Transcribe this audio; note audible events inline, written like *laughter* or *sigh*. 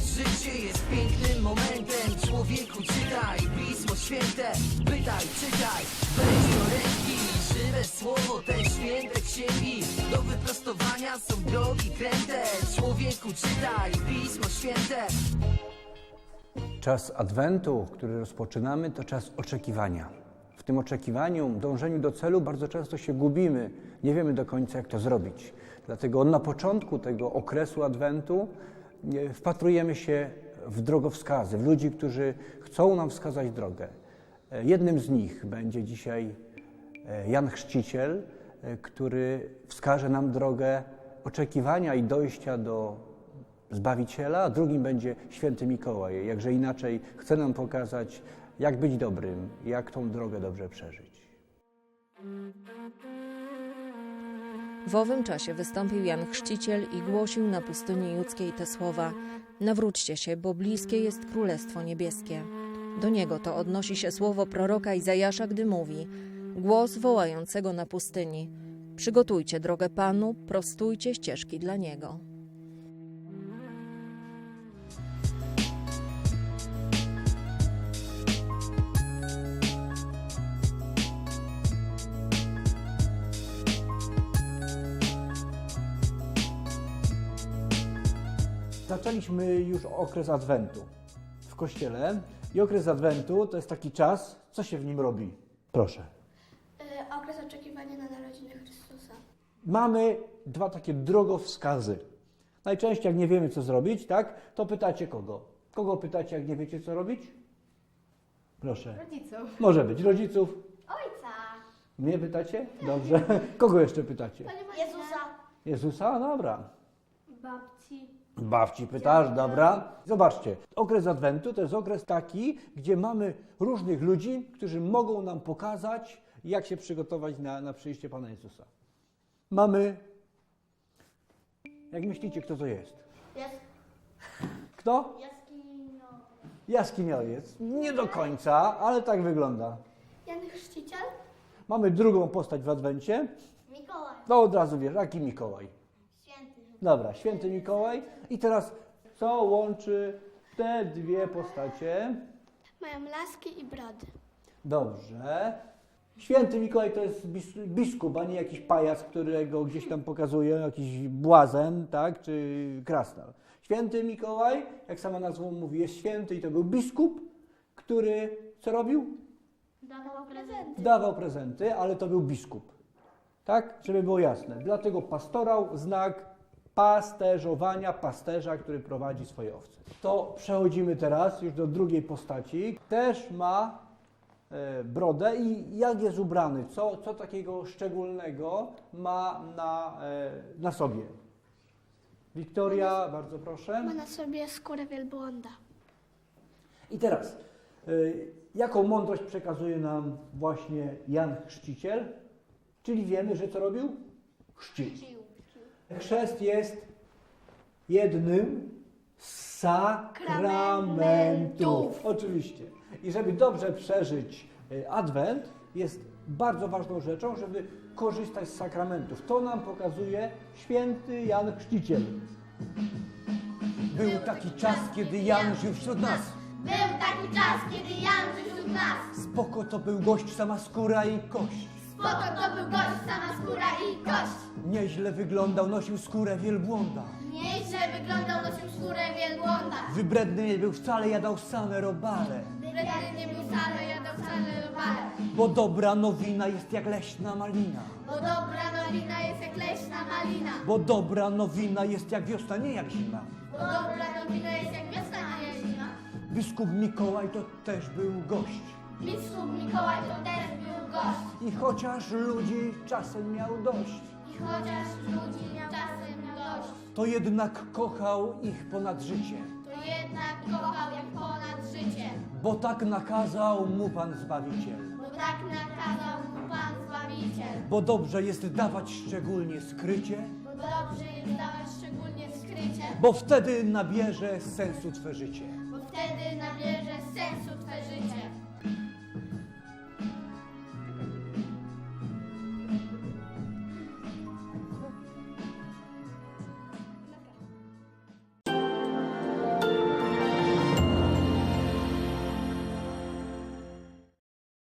Życie jest pięknym momentem. Człowieku czytaj Pismo Święte. Pytaj, czytaj. Weź do ręki Żywe słowo te święte księgi. Do wyprostowania są drogi kręte. Człowieku czytaj Pismo Święte. Czas Adwentu, który rozpoczynamy, to czas oczekiwania. W tym oczekiwaniu, dążeniu do celu bardzo często się gubimy, nie wiemy do końca, jak to zrobić. Dlatego na początku tego okresu Adwentu wpatrujemy się w drogowskazy, w ludzi, którzy chcą nam wskazać drogę. E, Jednym z nich będzie dzisiaj e, Jan Chrzciciel, e, który wskaże nam drogę oczekiwania i dojścia do Zbawiciela, a drugim będzie święty Mikołaj. Jakże inaczej chce nam pokazać, jak być dobrym, jak tą drogę dobrze przeżyć. W owym czasie wystąpił Jan Chrzciciel i głosił na pustyni judzkiej te słowa: Nawróćcie się, bo bliskie jest Królestwo Niebieskie. Do niego to odnosi się słowo proroka Izajasza, gdy mówi: Głos wołającego na pustyni: Przygotujcie drogę Panu, prostujcie ścieżki dla niego. Zaczęliśmy już okres Adwentu w kościele i okres Adwentu to jest taki czas, co się w nim robi? Proszę. Y, okres oczekiwania na narodziny Chrystusa. Mamy dwa takie drogowskazy. Najczęściej jak nie wiemy, co zrobić, tak, to pytacie kogo? Kogo pytacie, jak nie wiecie, co robić? Proszę. Rodziców. Może być rodziców. Ojca. Mnie pytacie? Dobrze. *laughs* Kogo jeszcze pytacie? Jezusa. Jezusa? Dobra. Babci. Bawci pytasz, dobra. Zobaczcie, okres Adwentu to jest okres taki, gdzie mamy różnych ludzi, którzy mogą nam pokazać, jak się przygotować na, na przyjście Pana Jezusa. Mamy. Jak myślicie, kto to jest? Jest Kto? jaskinio. Jaskiniowiec. Nie do końca, ale tak wygląda. Jan Chrzciciel. Mamy drugą postać w Adwencie. Mikołaj. No od razu wiesz, jaki Mikołaj. Dobra, święty Mikołaj. I teraz co łączy te dwie postacie? Mają laski i brody. Dobrze. Święty Mikołaj to jest bis- biskup, a nie jakiś pajac, którego gdzieś tam pokazuje, jakiś błazen, tak, czy krasnal. Święty Mikołaj, jak sama nazwa mówi, jest święty i to był biskup, który co robił? Dawał prezenty. Dawał prezenty, ale to był biskup. Tak? Żeby było jasne. Dlatego pastorał znak pasterzowania pasterza, który prowadzi swoje owce. To przechodzimy teraz już do drugiej postaci. Też ma e, brodę i jak jest ubrany? Co, co takiego szczególnego ma na, e, na sobie? Wiktoria, bardzo proszę. Ma na sobie skórę wielbłąda. I teraz, y, jaką mądrość przekazuje nam właśnie Jan Chrzciciel? Czyli wiemy, że co robił? Chrzcił. Chrzest jest jednym z sakramentów. Oczywiście. I żeby dobrze przeżyć y, Adwent, jest bardzo ważną rzeczą, żeby korzystać z sakramentów. To nam pokazuje święty Jan Chrzciciel. Był taki czas, kiedy Jan żył wśród nas. Był taki czas, kiedy Jan żył wśród nas. Spoko to był gość, sama skóra i kość. Spoko to był gość, sama skóra i kość. Nieźle wyglądał, nosił skórę wielbłąda. Nieźle wyglądał, nosił skórę wielbłąda. Wybredny nie był wcale, jadał same robale. Wredny nie był wcale, jadał wcale robale. Bo dobra nowina jest jak leśna malina. Bo dobra nowina jest jak leśna malina. Bo dobra nowina jest jak wiosna, nie jak zima. Bo dobra nowina jest jak wiosna, nie zima. Biskup Mikołaj to też był gość. Biskup Mikołaj to też był gość. I chociaż ludzi czasem miał dość, I chociaż ludzi miał czasem dość, to jednak kochał ich ponad życie. to jednak kochał jak ponad życie. Bo tak nakazał mu Pan Zbawiciel. Bo tak nakazał mu Pan Zbawiciel. Bo dobrze jest dawać szczególnie skrycie, Bo dobrze jest dawać szczególnie skrycie. bo wtedy nabierze sensu Twe życie. Bo wtedy